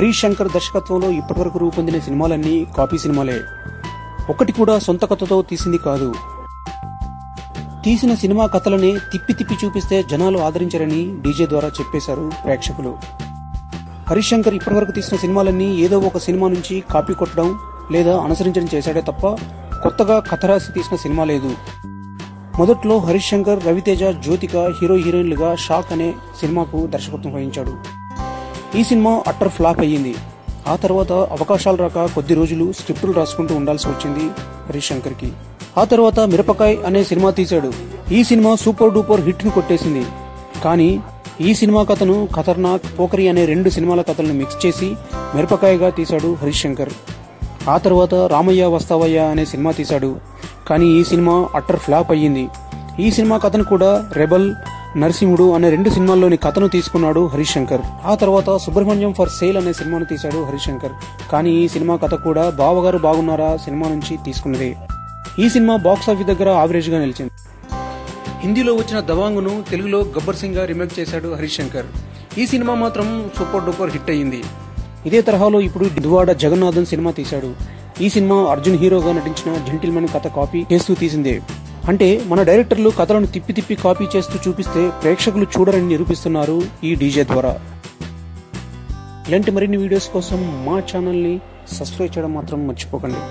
హరీష్ శంకర్ దర్శకత్వంలో ఇప్పటివరకు రూపొందిన సినిమాలన్నీ కాపీ సినిమాలే. ఒకటి కూడా సొంత కథతో తీసింది కాదు. తీసిన సినిమా కథలనే తిప్పి తిప్పి చూపిస్తే జనాలు ఆదరించరని డీజే ద్వారా చెప్పేశారు ప్రేక్షకులు. హరీష్ శంకర్ ఇప్పటివరకు తీసిన సినిమాలన్నీ ఏదో ఒక సినిమా నుంచి కాపీ కొట్టడం లేదా అనుసరించడం చేశాడే తప్ప కొత్తగా కథ రాసి తీసిన సినిమా లేదు. మొదట్లో హరీష్ శంకర్ రవితేజ జ్యోతిక హీరో హీరోయిన్లుగా షాక్ అనే సినిమాకు దర్శకత్వం వహించాడు. ఈ సినిమా అట్టర్ ఫ్లాప్ అయ్యింది. ఆ తర్వాత అవకాశాలు రాక కొద్ది రోజులు స్క్రిప్టులు రాసుకుంటూ ఉండాల్సి వచ్చింది హరీష్కి ఆ తర్వాత మిరపకాయ్ అనే సినిమా తీశాడు. ఈ సినిమా సూపర్ డూపర్ హిట్ను కొట్టేసింది. కానీ ఈ సినిమా కథను ఖతర్నాక్ పోకరి అనే రెండు సినిమాల కథలను మిక్స్ చేసి మిరపకాయగా తీశాడు హరీష్ శంకర్ ఆ తర్వాత రామయ్య వస్తావయ్య అనే సినిమా తీశాడు. కానీ ఈ సినిమా అట్టర్ ఫ్లాప్ అయ్యింది. ఈ సినిమా కథను కూడా రెబల్ నరసింహుడు అనే రెండు సినిమాల్లోని కథను తీసుకున్నాడు హరీష్ శంకర్ ఆ తర్వాత సుబ్రహ్మణ్యం ఫర్ సేల్ అనే సినిమాను తీశాడు హరీష్ శంకర్ కానీ ఈ సినిమా కథ కూడా బావగారు బాగున్నారా సినిమా నుంచి తీసుకున్నదే. ఈ సినిమా బాక్స్ ఆఫీస్ దగ్గర ఆవరేజ్గా నిలిచింది. హిందీలో వచ్చిన దవాంగ్ను తెలుగులో గబ్బర్ సింగ్గా రిమేక్ చేశాడు హరీష్ శంకర్ ఈ సినిమా మాత్రం సూపర్ డూపర్ హిట్ అయ్యింది ఇదే తరహాలో ఇప్పుడు దువాడ జగన్నాథన్ సినిమా తీశాడు. ఈ సినిమా అర్జున్ హీరోగా నటించిన జెంటిల్మెన్ కథ కాపీ చేస్తూ తీసిందే. అంటే మన డైరెక్టర్లు కథలను తిప్పి తిప్పి కాపీ చేస్తూ చూపిస్తే ప్రేక్షకులు చూడరని నిరూపిస్తున్నారు ఈ డీజే ద్వారా. ఇలాంటి మరిన్ని వీడియోస్ కోసం మా ఛానల్ని సబ్స్క్రైబ్ చేయడం మాత్రం మర్చిపోకండి.